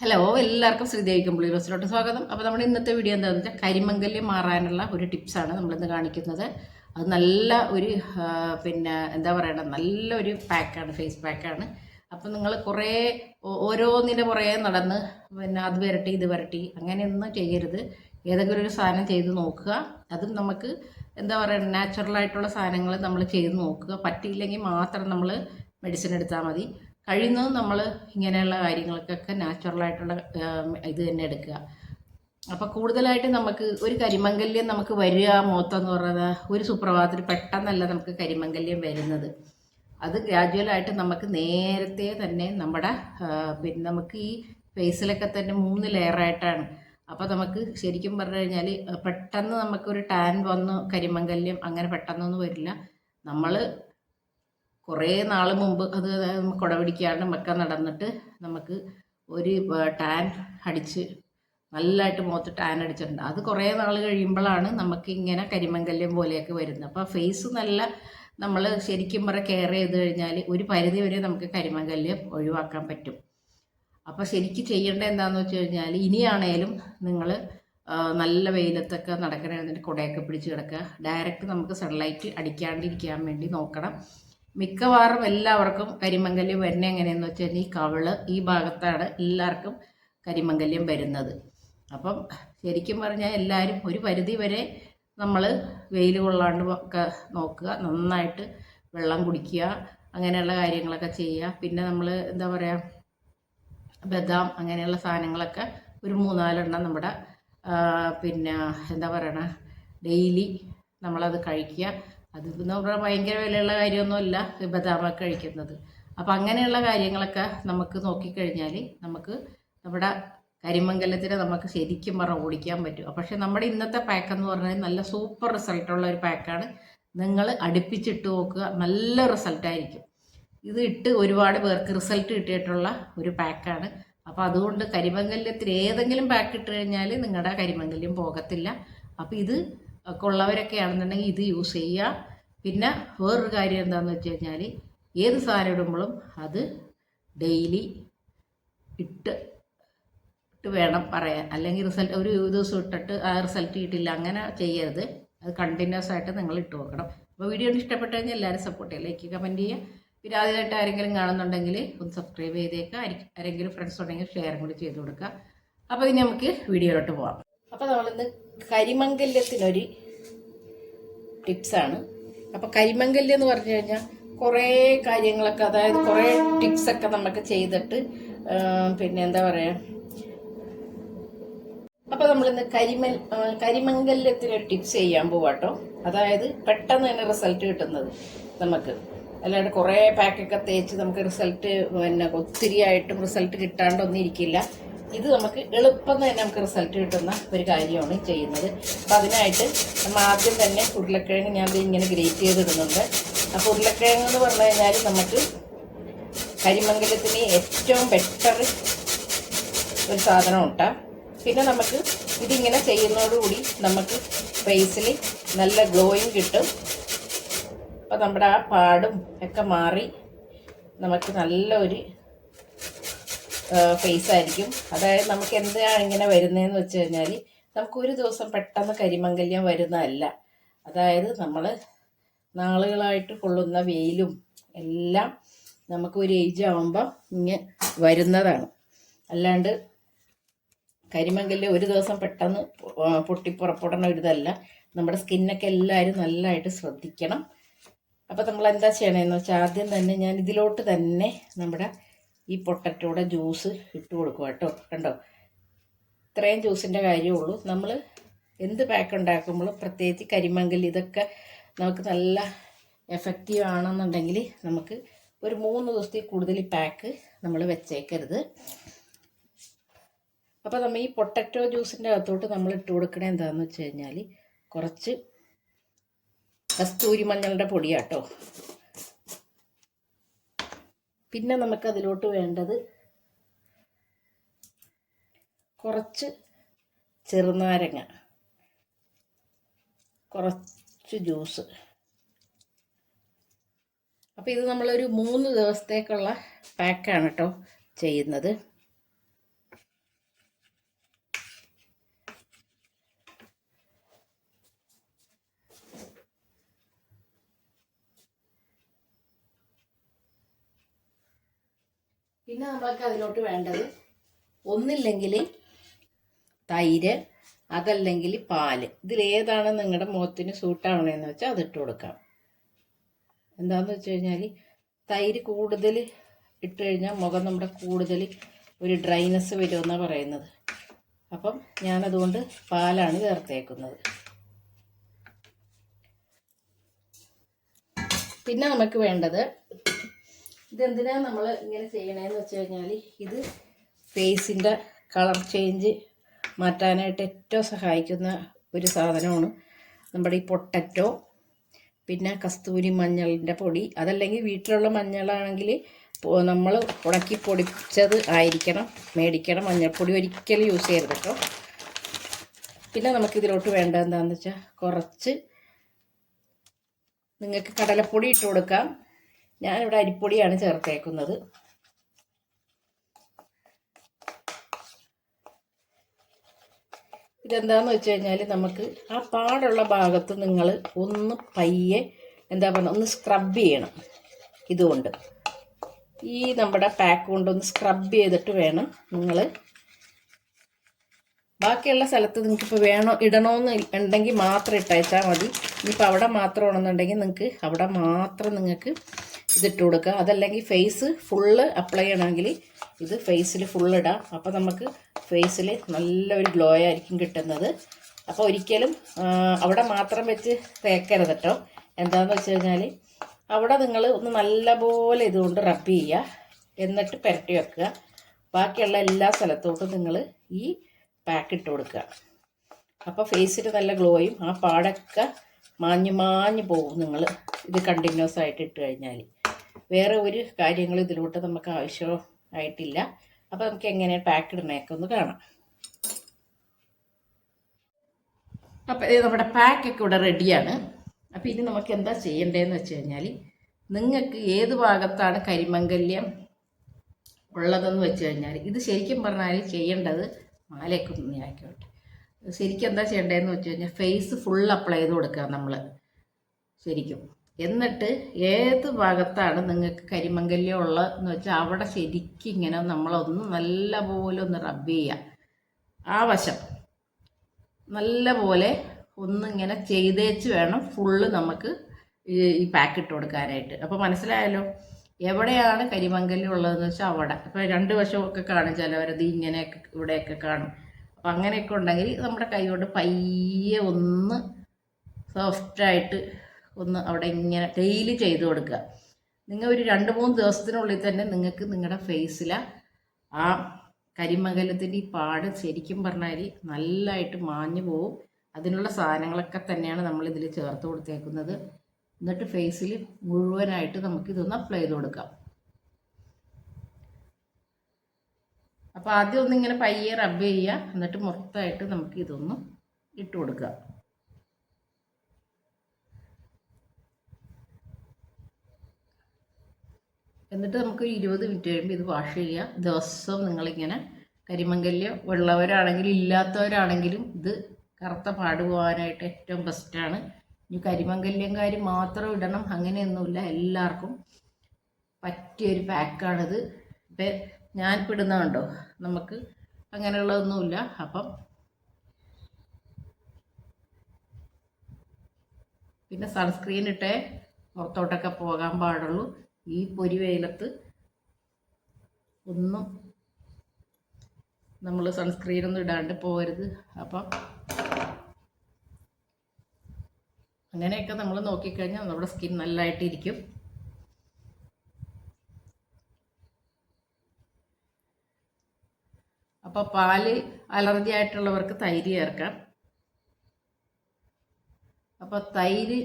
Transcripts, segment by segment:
Hello എല്ലാവർക്കും ശ്രീദേവി കമ്പിളി റോസിലോട്ട് സ്വാഗതം. അപ്പോൾ നമ്മുടെ ഇന്നത്തെ വീഡിയോ എന്താണെന്ന് വെച്ചാൽ കരിമംഗല്യം മാറാനുള്ള ഒരു ടിപ്സാണ് നമ്മളിന്ന് കാണിക്കുന്നത്. അത് നല്ല ഒരു പിന്നെ എന്താ പറയണ നല്ലൊരു പാക്കാണ് ഫേസ് പാക്കാണ് അപ്പം നിങ്ങൾ കുറേ ഓരോ ഓരോന്നിന്റെ കുറേ നടന്ന് പിന്നെ അത് വരട്ടി ഇത് വരട്ടി അങ്ങനെയൊന്നും ചെയ്യരുത്. ഏതെങ്കിലും ഒരു സാധനം ചെയ്ത് നോക്കുക. അതും നമുക്ക് എന്താ പറയുക നാച്ചുറലായിട്ടുള്ള സാധനങ്ങൾ നമ്മൾ ചെയ്ത് നോക്കുക. പറ്റിയില്ലെങ്കിൽ മാത്രം നമ്മൾ മെഡിസിൻ എടുത്താൽ മതി. കഴിയുന്നതും നമ്മൾ ഇങ്ങനെയുള്ള കാര്യങ്ങൾക്കൊക്കെ നാച്ചുറലായിട്ടുള്ള ഇത് തന്നെ എടുക്കുക. അപ്പോൾ കൂടുതലായിട്ട് നമുക്ക് ഒരു കരിമംഗല്യം നമുക്ക് വരിക മൊത്തം പറയുന്നത് ഒരു സുപ്രഭാതത്തിൽ പെട്ടെന്നല്ല നമുക്ക് കരിമംഗല്യം വരുന്നത്. അത് ഗ്രാജുവലായിട്ട് നമുക്ക് നേരത്തെ തന്നെ നമ്മുടെ പിന്നെ നമുക്ക് ഈ ഫേസിലൊക്കെ തന്നെ മൂന്ന് ലെയറായിട്ടാണ് അപ്പോൾ നമുക്ക് ശരിക്കും പറഞ്ഞു കഴിഞ്ഞാൽ പെട്ടെന്ന് നമുക്ക് ഒരു ടാൻ വന്ന് കരിമംഗല്യം അങ്ങനെ പെട്ടെന്നൊന്നും വരില്ല. നമ്മൾ കുറേ നാൾ മുമ്പ് അത് കുട പിടിക്കാണ്ട് ഒക്കെ നടന്നിട്ട് നമുക്ക് ഒരു ടാൻ അടിച്ച് നല്ലതായിട്ട് മുഖത്ത് ടാൻ അടിച്ചിട്ടുണ്ട്. അത് കുറേ നാൾ കഴിയുമ്പോഴാണ് നമുക്ക് ഇങ്ങനെ കരിമങ്കല്യം പോലെയൊക്കെ വരുന്നത്. അപ്പോൾ ഫേസ് നല്ല നമ്മൾ ശരിക്കും പറ കെയർ ചെയ്ത് കഴിഞ്ഞാൽ ഒരു പരിധി വരെ നമുക്ക് കരിമങ്കല്യം ഒഴിവാക്കാൻ പറ്റും. അപ്പോൾ ശരിക്കും ചെയ്യേണ്ട എന്താണെന്ന് വെച്ച് കഴിഞ്ഞാൽ ഇനിയാണേലും നിങ്ങൾ നല്ല വെയിലത്തൊക്കെ നടക്കണമെന്നിട്ട് കുടയൊക്കെ പിടിച്ച് കിടക്കുക. ഡയറക്റ്റ് നമുക്ക് സൺലൈറ്റ് അടിക്കാണ്ടിരിക്കാൻ വേണ്ടി നോക്കണം. മിക്കവാറും എല്ലാവർക്കും കരിമംഗല്യം വരുന്നത് എങ്ങനെയെന്ന് വെച്ചാൽ ഈ കവൾ ഈ ഭാഗത്താണ് എല്ലാവർക്കും കരിമംഗല്യം വരുന്നത്. അപ്പം ശരിക്കും പറഞ്ഞാൽ എല്ലാവരും ഒരു പരിധി വരെ നമ്മൾ വെയിൽ കൊള്ളാണ്ട് ഒക്കെ നോക്കുക നന്നായിട്ട് വെള്ളം കുടിക്കുക അങ്ങനെയുള്ള കാര്യങ്ങളൊക്കെ ചെയ്യുക. പിന്നെ നമ്മൾ എന്താ പറയുക ബദാം അങ്ങനെയുള്ള സാധനങ്ങളൊക്കെ ഒരു മൂന്നാലെണ്ണം നമ്മുടെ പിന്നെ എന്താ പറയണ ഡെയിലി നമ്മളത് കഴിക്കുക. അത് പറഞ്ഞാൽ ഭയങ്കര വിലയുള്ള കാര്യമൊന്നുമല്ല ബദാമൊക്കെ കഴിക്കുന്നത്. അപ്പം അങ്ങനെയുള്ള കാര്യങ്ങളൊക്കെ നമുക്ക് നോക്കിക്കഴിഞ്ഞാൽ നമുക്ക് നമ്മുടെ കരിമംഗലത്തിന് നമുക്ക് ശരിക്കും പറ ഓടിക്കാൻ പറ്റും. പക്ഷെ നമ്മുടെ ഇന്നത്തെ പാക്ക് എന്ന് പറഞ്ഞാൽ നല്ല സൂപ്പർ റിസൾട്ടുള്ള ഒരു പാക്കാണ്. നിങ്ങൾ അടുപ്പിച്ചിട്ട് നോക്കുക നല്ല റിസൾട്ടായിരിക്കും. ഇത് ഇട്ട് ഒരുപാട് പേർക്ക് റിസൾട്ട് കിട്ടിയിട്ടുള്ള ഒരു പാക്കാണ്. അപ്പോൾ അതുകൊണ്ട് കരിമംഗലത്തിൽ ഏതെങ്കിലും പാക്ക് ഇട്ട് കഴിഞ്ഞാൽ നിങ്ങളുടെ കരിമംഗല്യം പോകത്തില്ല. അപ്പോൾ ഇത് ഒക്കെ ഉള്ളവരൊക്കെ ആണെന്നുണ്ടെങ്കിൽ ഇത് യൂസ് ചെയ്യുക. പിന്നെ വേറൊരു കാര്യം എന്താണെന്ന് വെച്ച് കഴിഞ്ഞാൽ ഏത് സാധനം ഇടുമ്പോഴും അത് ഡെയിലി ഇട്ട് ഇട്ട് വേണം പറയാൻ. അല്ലെങ്കിൽ റിസൾട്ട് ഒരു ദിവസം ഇട്ടിട്ട് ആ റിസൾട്ട് കിട്ടില്ല അങ്ങനെ ചെയ്യരുത്. അത് കണ്ടിന്യൂസ് ആയിട്ട് നിങ്ങൾ ഇട്ട് നോക്കണം അപ്പോൾ വീഡിയോ ഇഷ്ടപ്പെട്ടു കഴിഞ്ഞാൽ എല്ലാവരും സപ്പോർട്ട് ചെയ്യുക. ലൈക്ക് കമന്റ് ചെയ്യുക. പിന്നെ ആദ്യമായിട്ട് ആരെങ്കിലും കാണുന്നുണ്ടെങ്കിൽ ഒന്ന് സബ്സ്ക്രൈബ് ചെയ്തേക്കുക. ആരെങ്കിലും ഫ്രണ്ട്സ് ഉണ്ടെങ്കിൽ ഷെയറും കൂടി ചെയ്ത് കൊടുക്കുക. അപ്പോൾ ഇനി നമുക്ക് വീഡിയോയിലോട്ട് പോവാം. അപ്പോൾ നമ്മളിന്ന് കരിമംഗല്യത്തിനൊരു ടിപ്സാണ് അപ്പോൾ കരിമംഗല്യം എന്ന് പറഞ്ഞു കഴിഞ്ഞാൽ കുറേ കാര്യങ്ങളൊക്കെ അതായത് കുറേ ടിപ്സൊക്കെ നമുക്ക് ചെയ്തിട്ട് പിന്നെ എന്താ പറയുക അപ്പോൾ നമ്മളിന്ന് കരിമൽ കരിമംഗല്യത്തിനൊരു ടിപ്സ് ചെയ്യാൻ പോവാട്ടോ. അതായത് പെട്ടെന്ന് തന്നെ റിസൾട്ട് കിട്ടുന്നത് നമുക്ക് അല്ലാണ്ട് കുറേ പാക്കൊക്കെ തേച്ച് നമുക്ക് റിസൾട്ട് പിന്നെ ഒത്തിരി ആയിട്ടും റിസൾട്ട് കിട്ടാണ്ടൊന്നും ഇരിക്കില്ല. ഇത് നമുക്ക് എളുപ്പം തന്നെ നമുക്ക് റിസൾട്ട് കിട്ടുന്ന ഒരു കാര്യമാണ് ചെയ്യുന്നത്. അപ്പം അതിനായിട്ട് നമ്മൾ ആദ്യം തന്നെ ഉരുളക്കിഴങ്ങ് ഞാൻ ഇങ്ങനെ ഗ്രേറ്റ് ചെയ്തിടുന്നുണ്ട്. അപ്പോൾ ഉരുളക്കിഴങ്ങ് എന്ന് പറഞ്ഞു കഴിഞ്ഞാൽ നമുക്ക് കരിമംഗലത്തിന് ഏറ്റവും ബെറ്റർ ഒരു സാധനം ഉണ്ടാ പിന്നെ നമുക്ക് ഇതിങ്ങനെ ചെയ്യുന്നതോടുകൂടി നമുക്ക് ഫേസിൽ നല്ല ഗ്ലോയിങ് കിട്ടും. അപ്പം നമ്മുടെ ആ പാടും ഒക്കെ മാറി നമുക്ക് നല്ല ഒരു ഫേസ് ആയിരിക്കും. അതായത് നമുക്ക് എന്താണ് ഇങ്ങനെ വരുന്നതെന്ന് വെച്ച് കഴിഞ്ഞാൽ നമുക്ക് ഒരു ദിവസം പെട്ടെന്ന് കരിമംഗല്യം വരുന്നതല്ല. അതായത് നമ്മൾ നാളുകളായിട്ട് കൊള്ളുന്ന വെയിലും എല്ലാം നമുക്ക് ഒരു ഏജ് ആകുമ്പോൾ ഇങ്ങനെ വരുന്നതാണ്. അല്ലാണ്ട് കരിമംഗല്യം ഒരു ദിവസം പെട്ടെന്ന് പൊട്ടിപ്പുറപ്പെടണ പൊട്ടി പുറപ്പെടുന്ന ഒരു ഇതല്ല നമ്മുടെ സ്കിന്നൊക്കെ എല്ലാവരും നല്ലതായിട്ട് ശ്രദ്ധിക്കണം. അപ്പോൾ നമ്മൾ എന്താ ചെയ്യണമെന്ന് വെച്ചാൽ ആദ്യം തന്നെ ഞാൻ ഇതിലോട്ട് തന്നെ നമ്മുടെ ഈ പൊട്ടറ്റോടെ ജ്യൂസ് ഇട്ട് കൊടുക്കുക കേട്ടോ. കണ്ടോ? ഇത്രയും ജ്യൂസിന്റെ കാര്യമുള്ളൂ നമ്മൾ എന്ത് പാക്ക് ഉണ്ടാക്കുമ്പോഴും പ്രത്യേകിച്ച് കരിമങ്കൽ ഇതൊക്കെ നമുക്ക് നല്ല എഫക്റ്റീവ് ആണെന്നുണ്ടെങ്കിൽ നമുക്ക് ഒരു മൂന്ന് ദിവസത്തിൽ കൂടുതൽ പാക്ക് നമ്മൾ വെച്ചേക്കരുത്. അപ്പോൾ നമ്മൾ ഈ പൊട്ടറ്റോ ജ്യൂസിന്റെ അകത്തോട്ട് നമ്മൾ ഇട്ട് കൊടുക്കണേ എന്താണെന്ന് വെച്ച് കഴിഞ്ഞാൽ കുറച്ച് കസ്തൂരി മഞ്ഞളുടെ പൊടിയാട്ടോ. പിന്നെ നമുക്ക് അതിലോട്ട് വേണ്ടത് കുറച്ച് ചെറുനാരങ്ങ കുറച്ച് ജ്യൂസ്. അപ്പോൾ ഇത് നമ്മളൊരു മൂന്ന് ദിവസത്തേക്കുള്ള പാക്കാണ് കേട്ടോ ചെയ്യുന്നത്. നമ്മൾക്ക് അതിലോട്ട് വേണ്ടത് ഒന്നില്ലെങ്കിൽ തൈര് അതല്ലെങ്കിൽ പാൽ. ഇതിലേതാണ് നിങ്ങളുടെ മുഖത്തിന് സൂട്ടാവണതെന്ന് വെച്ചാൽ അതിട്ട് കൊടുക്കാം. എന്താണെന്ന് വെച്ച് കഴിഞ്ഞാൽ തൈര് കൂടുതൽ ഇട്ട് കഴിഞ്ഞാൽ മുഖം നമ്മുടെ കൂടുതൽ ഒരു ഡ്രൈനെസ് വരുമെന്നാണ് പറയുന്നത്. അപ്പം ഞാനതുകൊണ്ട് പാലാണ് ചേർത്തേക്കുന്നത്. പിന്നെ നമുക്ക് വേണ്ടത് ഇതെന്തിനാണ് നമ്മൾ ഇങ്ങനെ ചെയ്യണേന്ന് വെച്ച് കഴിഞ്ഞാൽ ഇത് ഫേസിന്റെ കളർ ചേഞ്ച് മാറ്റാനായിട്ട് ഏറ്റവും സഹായിക്കുന്ന ഒരു സാധനമാണ്. നമ്മുടെ ഈ പൊട്ടറ്റോ പിന്നെ കസ്തൂരി മഞ്ഞളിന്റെ പൊടി അതല്ലെങ്കിൽ വീട്ടിലുള്ള മഞ്ഞളാണെങ്കിൽ നമ്മൾ ഉണക്കി പൊടിച്ചത് ആയിരിക്കണം. മേടിക്കണം. മഞ്ഞൾപ്പൊടി ഒരിക്കലും യൂസ് ചെയ്യരുത് കേട്ടോ പിന്നെ നമുക്കിതിലോട്ട് വേണ്ട എന്താണെന്ന് വെച്ചാൽ കുറച്ച് നിങ്ങൾക്ക് കടലപ്പൊടി ഇട്ട് കൊടുക്കാം. ഞാനിവിടെ അരിപ്പൊടിയാണ് ചേർത്തേക്കുന്നത്. ഇതെന്താന്ന് വെച്ച് കഴിഞ്ഞാൽ നമുക്ക് ആ പാടുള്ള ഭാഗത്ത് നിങ്ങൾ ഒന്ന് പയ്യെ എന്താ പറയുക ഒന്ന് സ്ക്രബ് ചെയ്യണം ഇതുകൊണ്ട്. ഈ നമ്മുടെ പാക്ക് കൊണ്ടൊന്ന് സ്ക്രബ് ചെയ്തിട്ട് വേണം നിങ്ങൾ ബാക്കിയുള്ള സ്ഥലത്ത് നിങ്ങൾക്ക് ഇപ്പോൾ വേണോ ഇടണമെന്ന് ഉണ്ടെങ്കിൽ മാത്രം ഇട്ടയച്ചാൽ മതി. ഇനിയിപ്പോൾ അവിടെ മാത്രം ഉണമെന്നുണ്ടെങ്കിൽ നിങ്ങൾക്ക് അവിടെ മാത്രം നിങ്ങൾക്ക് ഇതിട്ട് കൊടുക്കുക അതല്ലെങ്കിൽ ഫേസ് ഫുള്ള് അപ്ലൈ ചെയ്യണമെങ്കിൽ ഇത് ഫേസിൽ ഫുൾ ഇടാം. അപ്പോൾ നമുക്ക് ഫേസിൽ നല്ലൊരു ഗ്ലോ ആയിരിക്കും കിട്ടുന്നത്. അപ്പോൾ ഒരിക്കലും അവിടെ മാത്രം വെച്ച് തേക്കരുത് കേട്ടോ എന്താണെന്ന് വെച്ച് കഴിഞ്ഞാൽ അവിടെ നിങ്ങൾ ഒന്ന് നല്ലപോലെ ഇതുകൊണ്ട് റബ്ബ് ചെയ്യുക. എന്നിട്ട് പുരട്ടി വെക്കുക. ബാക്കിയുള്ള എല്ലാ സ്ഥലത്തോട്ടും നിങ്ങൾ ഈ പാക്ക് ഇട്ട് കൊടുക്കുക. അപ്പോൾ ഫേസിൽ നല്ല ഗ്ലോയും ആ പാടൊക്കെ മാഞ്ഞു മാഞ്ഞു പോകും നിങ്ങൾ. ഇത് കണ്ടിന്യൂസ് ആയിട്ട് ഇട്ട് കഴിഞ്ഞാൽ വേറെ ഒരു കാര്യങ്ങൾ ഇതിലോട്ട് നമുക്ക് ആവശ്യമായിട്ടില്ല. അപ്പോൾ നമുക്ക് എങ്ങനെ പാക്ക് ഇടുന്നതൊക്കെ ഒന്ന് കാണാം. അപ്പോൾ ഇത് നമ്മുടെ പാക്കൊക്കെ ഇവിടെ റെഡിയാണ് അപ്പോൾ ഇനി നമുക്ക് എന്താ ചെയ്യേണ്ടതെന്ന് വെച്ച് കഴിഞ്ഞാൽ നിങ്ങൾക്ക് ഏത് ഭാഗത്താണ് കരിമംഗല്യം ഉള്ളതെന്ന് വെച്ച് കഴിഞ്ഞാൽ ഇത് ശരിക്കും പറഞ്ഞാൽ ചെയ്യേണ്ടത് മാലയൊക്കെ ഒന്ന് ശരിക്കും എന്താ ചെയ്യേണ്ടതെന്ന് വെച്ച് കഴിഞ്ഞാൽ ഫേസ് ഫുൾ അപ്ലൈ ചെയ്ത് കൊടുക്കുക നമ്മൾ ശരിക്കും. എന്നിട്ട് ഏത് ഭാഗത്താണ് നിങ്ങൾക്ക് കരിമങ്കല്യം ഉള്ളത് എന്ന് വെച്ചാൽ അവിടെ ശരിക്കും ഇങ്ങനെ നമ്മളൊന്ന് നല്ല പോലെ ഒന്ന് റബ് ചെയ്യുക ആ വശം നല്ല പോലെ ഒന്നിങ്ങനെ ചെയ്തേച്ച് വേണം ഫുള്ള് നമുക്ക് ഈ പാക്കിട്ട് കൊടുക്കാനായിട്ട്. അപ്പോൾ മനസ്സിലായല്ലോ? എവിടെയാണ് കരിമങ്കല്യം ഉള്ളതെന്ന് വെച്ചാൽ അവിടെ. അപ്പോൾ രണ്ട് വശമൊക്കെ കാണും ചിലവരത് ഇങ്ങനെയൊക്കെ ഇവിടെയൊക്കെ കാണും. അപ്പം അങ്ങനെയൊക്കെ ഉണ്ടെങ്കിൽ നമ്മുടെ കൈ കൊണ്ട് പയ്യെ ഒന്ന് സോഫ്റ്റായിട്ട് ഒന്ന് അവിടെ ഇങ്ങനെ ഡെയിലി ചെയ്തു കൊടുക്കുക. നിങ്ങൾ ഒരു രണ്ട് മൂന്ന് ദിവസത്തിനുള്ളിൽ തന്നെ നിങ്ങൾക്ക് നിങ്ങളുടെ ഫേസിൽ ആ കരിമകലത്തിന്റെ ഈ പാട് ശരിക്കും പറഞ്ഞാൽ നല്ലതായിട്ട് മാഞ്ഞു പോവും. അതിനുള്ള സാധനങ്ങളൊക്കെ തന്നെയാണ് നമ്മൾ ഇതിൽ ചേർത്ത് കൊടുത്തേക്കുന്നത്. എന്നിട്ട് ഫേസിൽ മുഴുവനായിട്ട് നമുക്ക് ഇതൊന്ന് അപ്ലൈ ചെയ്ത് കൊടുക്കാം. അപ്പോൾ ആദ്യം ഒന്ന് ഇങ്ങനെ പയ്യെ റബ്ബ് ചെയ്യുക. എന്നിട്ട് മൊത്തമായിട്ട് നമുക്ക് ഇതൊന്ന് ഇട്ട് കൊടുക്കുക. എന്നിട്ട് നമുക്ക് ഇരുപത് മിനിറ്റ് കഴിയുമ്പോൾ ഇത് വാഷ് ചെയ്യുക ദിവസവും നിങ്ങളിങ്ങനെ കരിമംഗല്യം ഉള്ളവരാണെങ്കിലും ഇല്ലാത്തവരാണെങ്കിലും ഇത് കറുത്ത പാട് പോകാനായിട്ട് ഏറ്റവും ബെസ്റ്റാണ് ഇനി കരിമംഗല്യംകാർ മാത്രം ഇടണം അങ്ങനെയൊന്നുമില്ല. എല്ലാവർക്കും പറ്റിയൊരു പാക്കാണിത് ഇപ്പം ഞാൻ ഇടുന്ന കണ്ടോ? നമുക്ക് അങ്ങനെയുള്ളതൊന്നുമില്ല. അപ്പം പിന്നെ സൺസ്ക്രീൻ ഇട്ടേ പുറത്തോട്ടൊക്കെ പോകാൻ പാടുള്ളൂ. ഈ പൊരി വെയിലത്ത് ഒന്നും നമ്മൾ സൺസ്ക്രീനൊന്നും ഇടാണ്ട് പോകരുത്. അപ്പം അങ്ങനെയൊക്കെ നമ്മൾ നോക്കിക്കഴിഞ്ഞാൽ നമ്മുടെ സ്കിൻ നല്ലതായിട്ടിരിക്കും അപ്പോൾ പാൽ അലർജി ആയിട്ടുള്ളവർക്ക് തൈര് ചേർക്കാം. അപ്പോൾ തൈര്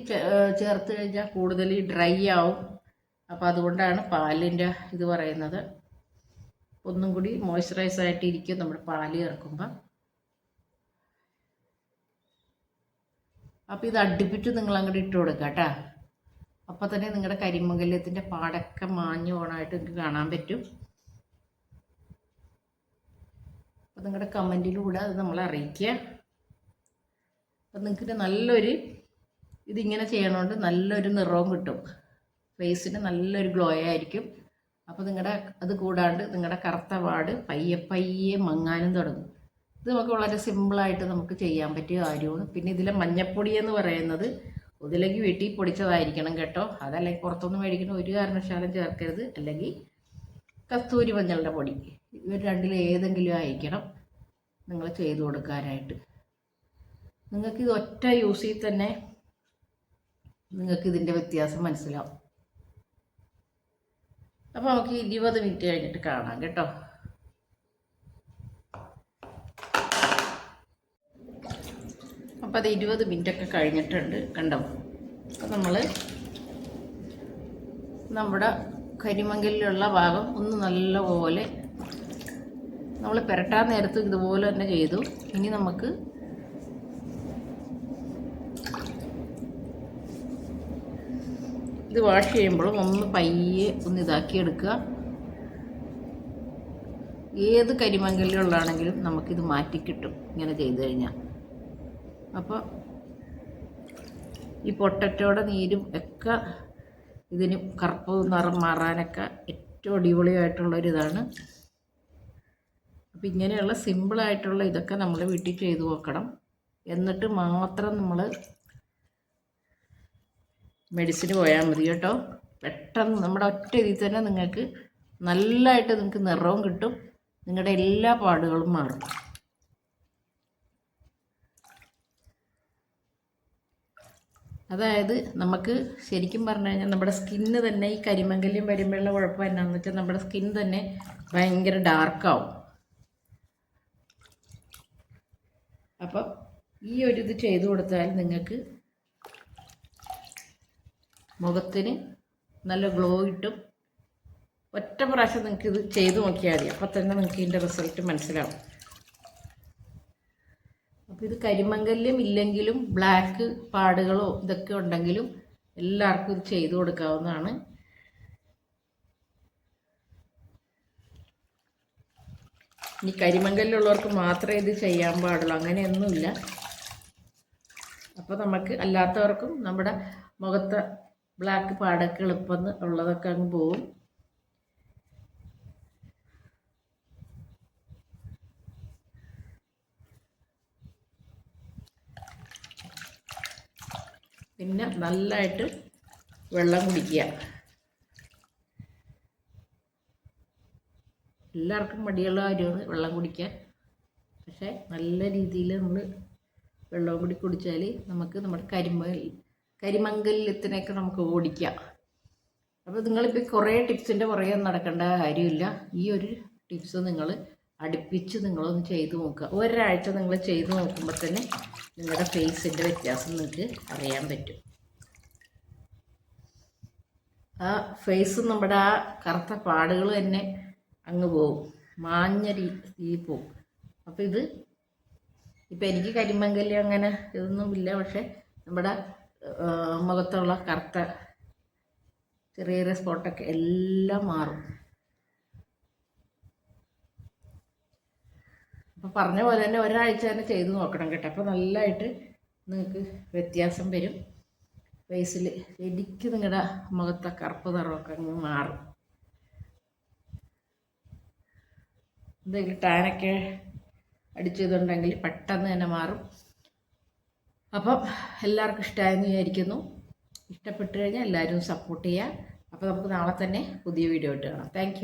ചേർത്ത് കഴിഞ്ഞാൽ കൂടുതൽ ഡ്രൈ ആവും. അപ്പോൾ അതുകൊണ്ടാണ് പാലിന്റെ ഇത് പറയുന്നത്. ഒന്നും കൂടി മോയ്സ്ചറൈസ് ആയിട്ട് നമ്മൾ പാൽ ചേർക്കുമ്പോൾ അപ്പോൾ ഇത് അടുപ്പിച്ച് നിങ്ങൾ അങ്ങോട്ട് ഇട്ട് കൊടുക്കുക കേട്ടോ. അപ്പോൾ തന്നെ നിങ്ങളുടെ കരിമംഗല്യത്തിന്റെ പാടൊക്കെ മാഞ്ഞു പോകണമായിട്ട് നിങ്ങൾക്ക് കാണാൻ പറ്റും. അപ്പോൾ നിങ്ങളുടെ കമന്റിലൂടെ അത് നമ്മൾ അറിയിക്കുക. അപ്പം നിങ്ങൾക്ക് നല്ലൊരു ഇതിങ്ങനെ ചെയ്യണോണ്ട് നല്ലൊരു നിറവും കിട്ടും. ഫേസിന് നല്ലൊരു ഗ്ലോ ആയിരിക്കും. അപ്പോൾ നിങ്ങളുടെ അത് കൂടാണ്ട് നിങ്ങളുടെ കറുത്ത പാട് പയ്യെ പയ്യെ മങ്ങാനും തുടങ്ങും. ഇത് നമുക്ക് വളരെ സിമ്പിളായിട്ട് നമുക്ക് ചെയ്യാൻ പറ്റിയ കാര്യമാണ്. പിന്നെ ഇതിലെ മഞ്ഞപ്പൊടി എന്ന് പറയുന്നത് ഒന്നില്ലെങ്കിൽ വീട്ടിൽ പൊടിച്ചതായിരിക്കണം കേട്ടോ. അതല്ലെങ്കിൽ പുറത്തുനിന്ന് മേടിക്കണം ഒരു കാരണവശാലും ചേർക്കരുത്. അല്ലെങ്കിൽ കസ്തൂരി മഞ്ഞളുടെ പൊടി. ഇവർ രണ്ടിൽ ഏതെങ്കിലും ആയിരിക്കണം നിങ്ങൾ ചെയ്തു കൊടുക്കാനായിട്ട്. നിങ്ങൾക്ക് ഇത് ഒറ്റ യൂസിൽ തന്നെ നിങ്ങൾക്ക് ഇതിന്റെ വ്യത്യാസം മനസ്സിലാവും. അപ്പോൾ നമുക്ക് ഇരുപത് മിനിറ്റ് കഴിഞ്ഞിട്ട് കാണാം കേട്ടോ. അപ്പോൾ അത് ഇരുപത് മിനിറ്റൊക്കെ കഴിഞ്ഞിട്ടുണ്ട് കണ്ടോ? അപ്പോൾ നമ്മൾ നമ്മുടെ കരിമങ്കലിലുള്ള ഭാഗം ഒന്ന് നല്ലപോലെ നമ്മൾ പുരട്ടാൻ നേരത്ത് ഇതുപോലെ തന്നെ ചെയ്തു. ഇനി നമുക്ക് ഇത് വാഷ് ചെയ്യുമ്പോഴും ഒന്ന് പയ്യെ ഒന്ന് ഇതാക്കി എടുക്കുക. ഏത് കരിമങ്കലിലുള്ളാണെങ്കിലും നമുക്കിത് മാറ്റിക്കിട്ടും ഇങ്ങനെ ചെയ്തു കഴിഞ്ഞാൽ അപ്പോൾ ഈ പൊട്ടറ്റോടെ നീരും ഒക്കെ ഇതിന് കറുപ്പ് നിറം മാറാനൊക്കെ ഏറ്റവും അടിപൊളിയായിട്ടുള്ളൊരിതാണ്. അപ്പം ഇങ്ങനെയുള്ള സിമ്പിളായിട്ടുള്ള ഇതൊക്കെ നമ്മൾ വീട്ടിൽ ചെയ്തു നോക്കണം എന്നിട്ട് മാത്രം നമ്മൾ മെഡിസിന് പോയാൽ മതി കേട്ടോ. പെട്ടെന്ന് നമ്മുടെ ഒറ്റ ഇതിൽ തന്നെ നിങ്ങൾക്ക് നല്ലതായിട്ട് നിങ്ങൾക്ക് നിറവും കിട്ടും. നിങ്ങളുടെ എല്ലാ പാടുകളും മാറും. അതായത് നമുക്ക് ശരിക്കും പറഞ്ഞു കഴിഞ്ഞാൽ നമ്മുടെ സ്കിന്ന് തന്നെ ഈ കരിമങ്കല്യം വരുമ്പോഴുള്ള കുഴപ്പം എന്നാന്ന് വെച്ചാൽ നമ്മുടെ സ്കിൻ തന്നെ ഭയങ്കര ഡാർക്കാവും. അപ്പം ഈ ഒരു ഇത് ചെയ്തു കൊടുത്താൽ നിങ്ങൾക്ക് മുഖത്തിന് നല്ല ഗ്ലോ കിട്ടും. ഒറ്റ പ്രാവശ്യം നിങ്ങൾക്ക് ഇത് ചെയ്ത് നോക്കിയാൽ മതി. അപ്പോൾ തന്നെ നിങ്ങൾക്ക് ഇതിന്റെ റിസൾട്ട് മനസ്സിലാവും. അപ്പോൾ ഇത് കരിമംഗല്യം ഇല്ലെങ്കിലും ബ്ലാക്ക് പാടുകളോ ഇതൊക്കെ ഉണ്ടെങ്കിലും എല്ലാവർക്കും ഇത് ചെയ്തു കൊടുക്കാവുന്നതാണ്. ഇനി കരിമങ്കല്ലുള്ളവർക്ക് മാത്രമേ ഇത് ചെയ്യാൻ പാടുള്ളൂ. അങ്ങനെയൊന്നുമില്ല. അപ്പോൾ നമുക്ക് അല്ലാത്തവർക്കും നമ്മുടെ മുഖത്തെ ബ്ലാക്ക് പാടൊക്കെ എളുപ്പം ഉള്ളതൊക്കെ അങ്ങ് പോവും. പിന്നെ നല്ലതായിട്ട് വെള്ളം കുടിക്കുക. എല്ലാവർക്കും മടിയുള്ള കാര്യമാണ് വെള്ളം കുടിക്കാൻ. പക്ഷേ നല്ല രീതിയിൽ നമ്മൾ വെള്ളം കൂടി കുടിച്ചാൽ നമുക്ക് നമ്മുടെ കരിമ കരിമംഗല്യത്തിനൊക്കെ നമുക്ക് ഓടിക്കാം. അപ്പോൾ നിങ്ങളിപ്പോൾ കുറേ ടിപ്സിന്റെ പുറകെ നടക്കേണ്ട കാര്യമില്ല. ഈ ഒരു ടിപ്സ് നിങ്ങൾ അടുപ്പിച്ച് നിങ്ങളൊന്ന് ചെയ്ത് നോക്കുക. ഒരാഴ്ച നിങ്ങൾ ചെയ്ത് നോക്കുമ്പോൾ തന്നെ നിങ്ങളുടെ ഫേസിന്റെ വ്യത്യാസം നിങ്ങൾക്ക് അറിയാൻ പറ്റും. ആ ഫേസ് നമ്മുടെ ആ കറുത്ത പാടുകൾ തന്നെ അങ്ങ് പോവും. മാഞ്ഞ രീതിയിൽ പോവും. അപ്പോൾ ഇത് ഇപ്പം എനിക്ക് കരിമങ്കല്യം അങ്ങനെ ഇതൊന്നുമില്ല പക്ഷെ നമ്മുടെ മുഖത്തുള്ള കറുത്ത ചെറിയ ചെറിയ സ്പോട്ടൊക്കെ എല്ലാം മാറും. അപ്പം പറഞ്ഞ പോലെ തന്നെ ഒരാഴ്ച തന്നെ ചെയ്ത് നോക്കണം കേട്ടോ. അപ്പോൾ നല്ലതായിട്ട് നിങ്ങൾക്ക് വ്യത്യാസം വരും. ഫേസിൽ എനിക്ക് നിങ്ങളുടെ മുഖത്തെ കറുപ്പ് നിറമൊക്കെ അങ്ങ് മാറും. എന്തെങ്കിലും ടാനൊക്കെ അടിച്ചതുണ്ടെങ്കിൽ പെട്ടെന്ന് തന്നെ മാറും. അപ്പം എല്ലാവർക്കും ഇഷ്ടമായെന്ന് വിചാരിക്കുന്നു. ഇഷ്ടപ്പെട്ടു കഴിഞ്ഞാൽ എല്ലാവരും സപ്പോർട്ട് ചെയ്യുക. അപ്പോൾ നമുക്ക് നാളെ തന്നെ പുതിയ വീഡിയോ ഇട്ട് കാണാം. താങ്ക്